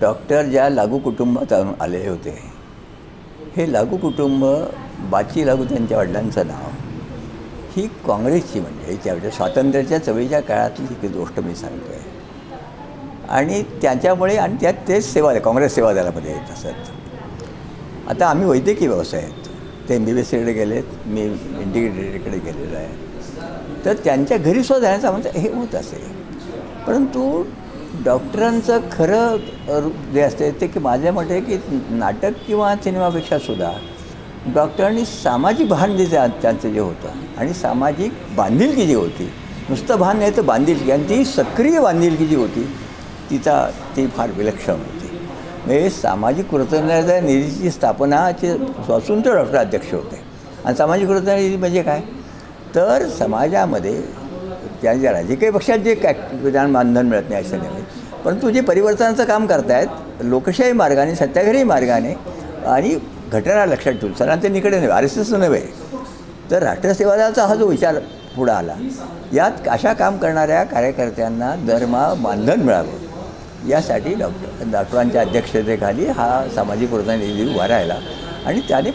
Doctor ज्या लागू कुटुंबात आणून आलेले होते हे लागू कुटुंब बाची लागू त्यांच्या वडिलांचं नाव ही काँग्रेसची म्हणजे त्यावेळेस म्हणजे स्वातंत्र्याच्या चवीच्या काळातली ही गोष्ट मी सांगतो आहे आणि त्याच्यामुळे आणि त्यात तेच सेवा काँग्रेस सेवा दलामध्ये येत असत. आता आम्ही वैद्यकीय व्यवसाय आहेत. ते एम बी बी एसकडे गेलेत मी इंटिग्रेटेडकडे गेलेलो आहे. तर त्यांच्या घरी सुद्धा जाण्याचं आमचं हे होत असे. परंतु डॉक्टरांचं खरं जे असते ते की माझ्या मते की नाटक किंवा सिनेमापेक्षा सुद्धा डॉक्टरांनी सामाजिक भान जे त्यांचं जे होतं आणि सामाजिक बांधिलकी जी होती नुसतं भान नाही तर बांधिलकी आणि ती सक्रिय बांधिलकी जी होती तिचा ती फार विलक्षण होती. म्हणजे सामाजिक कृतज्ञता निधीची स्थापनाचे स्वतंत्र डॉक्टर अध्यक्ष होते. आणि सामाजिक कृतज्ञता निधी म्हणजे काय? तर समाजामध्ये त्यांच्या राजकीय पक्षात जे काय विधान मानधन मिळत नाही असं नाही परंतु जे परिवर्तनाचं काम करतायत लोकशाही मार्गाने सत्याग्रही मार्गाने आणि घटना लक्षात ठेवून सरांचे निकडे नव्हे आर एस एस नव्हे तर राष्ट्रसेवादाचा हा जो विचार पुढं आला यात अशा काम करणाऱ्या कार्यकर्त्यांना दरमा मानधन मिळावं यासाठी डॉक्टर डॉक्टरांच्या अध्यक्षतेखाली हा सामाजिक वर्तन निधी उभा राहिला. आणि त्याने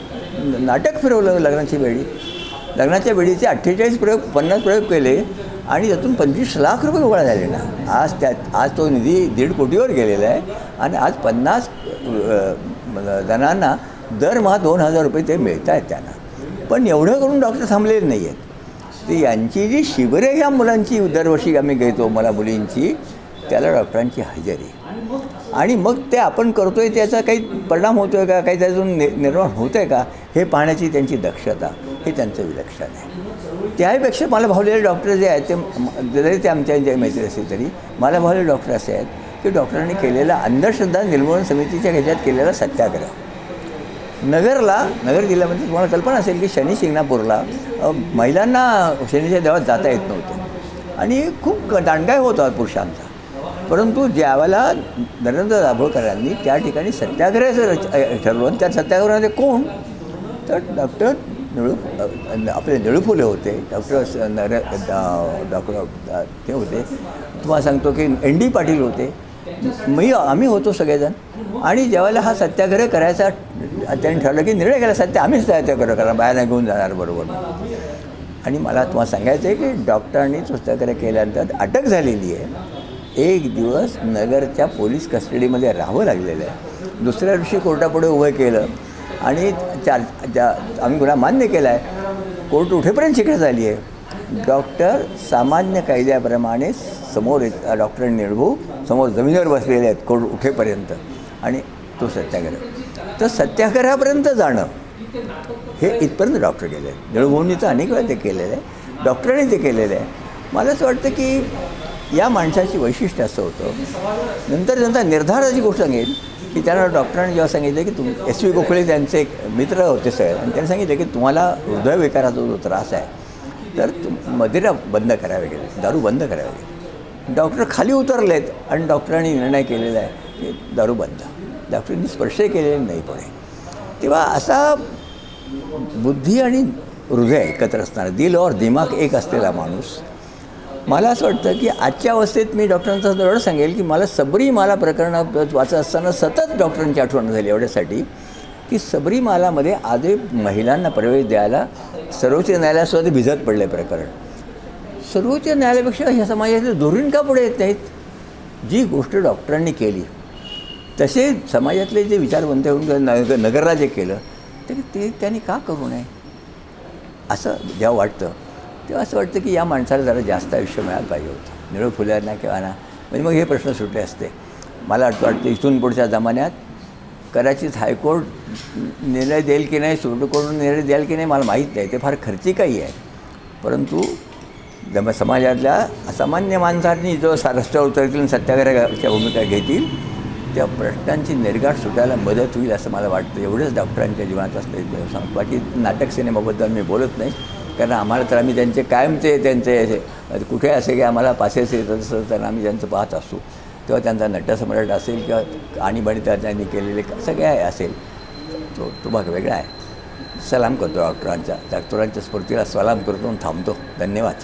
नाटक फिरवलं लग्नाची वेळी लग्नाच्या वेळीचे अठ्ठेचाळीस प्रयोग पन्नास प्रयोग केले. आणि त्यातून पंचवीस लाख रुपये गोळा झाले ना. आज त्यात आज तो निधी दीड कोटीवर गेलेला आहे आणि आज पन्नास जणांना दरमहा दोन हजार रुपये ते मिळत आहेत त्यांना. पण एवढं करून डॉक्टर थांबलेले नाही आहेत ते यांची जी शिबिरे ह्या मुलांची दरवर्षी आम्ही घेतो मला मुलींची त्याला डॉक्टरांची हजेरी. आणि मग ते आपण करतो आहे त्याचा काही परिणाम होतो आहे का? काही त्यातून नि निर्माण होतं आहे का? हे पाहण्याची त्यांची दक्षता हे त्यांचं विलक्षण आहे. त्याहीपेक्षा मला भावलेले डॉक्टर जे आहेत ते जरी ते आमच्या जे मैत्री असतील तरी मला भावलेले डॉक्टर असे आहेत की डॉक्टरांनी केलेला अंधश्रद्धा निर्मूलन समितीच्या ह्याच्यात केलेला सत्याग्रह. नगरला नगर जिल्ह्यामध्ये तुम्हाला कल्पना असेल की शनी शिंगणापूरला महिलांना शनीच्या देवात जाता येत नव्हतं. आणि खूप दांडगाय होता पुरुषांचा. परंतु ज्यावेळेला नरेंद्र दाभोळकरांनी त्या ठिकाणी सत्याग्रहाचं रच ठरवलं आणि त्या सत्याग्रहामध्ये कोण? तर डॉक्टर निळू आपले निळू फुले होते डॉक्टर नर डॉक्टर ते होते तुम्हाला सांगतो की एन डी पाटील होते मी आम्ही होतो सगळेजण आणि ज्यावेळेला हा सत्याग्रह करायचा त्यांनी ठरलं की निर्णय केला सत्य आम्हीच सत्याग्रह करा बाहेर घेऊन जाणार बरोबर आणि मला तुम्हाला सांगायचं आहे की डॉक्टरांनी सत्याग्रह केल्यानंतर अटक झालेली आहे एक दिवस नगरच्या पोलीस कस्टडीमध्ये राहावं लागलेलं आहे दुसऱ्या दिवशी कोर्टापुढे उभं केलं आणि चार ज्या आम्ही गुन्हा मान्य केला आहे कोर्ट उठेपर्यंत शिक्षा झाली आहे डॉक्टर सामान्य कायद्याप्रमाणे समोर येत डॉक्टर निर्भू समोर जमिनीवर बसलेले आहेत कोर्ट उठेपर्यंत. आणि तो सत्याग्रह. तर सत्याग्रहापर्यंत जाणं हे इथपर्यंत डॉक्टर गेले आहेत. निळभूंनी तर अनेक वेळा ते केलेलं आहे. डॉक्टरांनी ते केलेलं आहे. मला असं वाटतं की या माणसाची वैशिष्ट्य असं होतं. नंतर त्यांचा निर्धाराची गोष्ट सांगेल की त्यांना डॉक्टरांनी जेव्हा सांगितलं की तुम एस व्ही गोखले त्यांचे एक मित्र होते सगळे आणि त्यांनी सांगितलं की तुम्हाला हृदयविकाराचा जो त्रास आहे तर तुम मदिरा बंद करावे गेले दारू बंद करावे गेले. डॉक्टर खाली उतरलेत आणि डॉक्टरांनी निर्णय केलेला आहे की दारू बंद. डॉक्टरांनी स्पर्शही केलेले नाही पुढे तेव्हा असा बुद्धी आणि हृदय एकत्र असणारा दिल और दिमाग एक असलेला माणूस मला असं वाटतं की आजच्या अवस्थेत मी डॉक्टरांचा एवढं सांगेल की मला सबरीमाला प्रकरण वाचत असताना सतत डॉक्टरांची आठवण झाली एवढ्यासाठी की सबरीमालामध्ये आधी महिलांना प्रवेश द्यायला सर्वोच्च न्यायालयासुद्धा भिजत पडले प्रकरण. सर्वोच्च न्यायालयापेक्षा ह्या समाजातले धोरण का पुढे येत नाहीत? जी गोष्ट डॉक्टरांनी केली तसे समाजातले जे विचारवंत होऊन नगरला जे केलं तरी ते त्यांनी का करू नये? असं जेव्हा वाटतं तेव्हा असं वाटतं की या माणसाला जरा जास्त आयुष्य मिळायला पाहिजे होतं. निळू फुल्यांना किंवा ना म्हणजे मग हे प्रश्न सुटले असते. मला वाटतं वाटतं इथून पुढच्या जमान्यात कदाचित हायकोर्ट निर्णय देईल की नाही सुप्रीम कोर्ट निर्णय द्याल की नाही मला माहीत नाही. ते फार खर्चिकही आहे. परंतु जम समाजातल्या असामान्य माणसांनी जो रस्त्यावर उतरतील आणि सत्याग्रहाच्या भूमिका घेतील त्या प्रश्नांची निर्गाठ सुटायला मदत होईल असं मला वाटतं. एवढंच डॉक्टरांच्या जीवनात असतं. बाकी नाटक सिनेमाबद्दल मी बोलत नाही. कारण आम्हाला तर आम्ही त्यांचे कायमचे त्यांचे असे कुठे असे की आम्हाला पासेस येत असं तर आम्ही त्यांचं पाहत असतो तेव्हा त्यांचा नटसम्राट असेल किंवा आणीबाणी त्या त्यांनी केलेले सगळे आहे असेल. तो तो भाग वेगळा आहे. सलाम करतो डॉक्टरांच्या डॉक्टरांच्या स्फूर्तीला सलाम करतो थांबतो. धन्यवाद.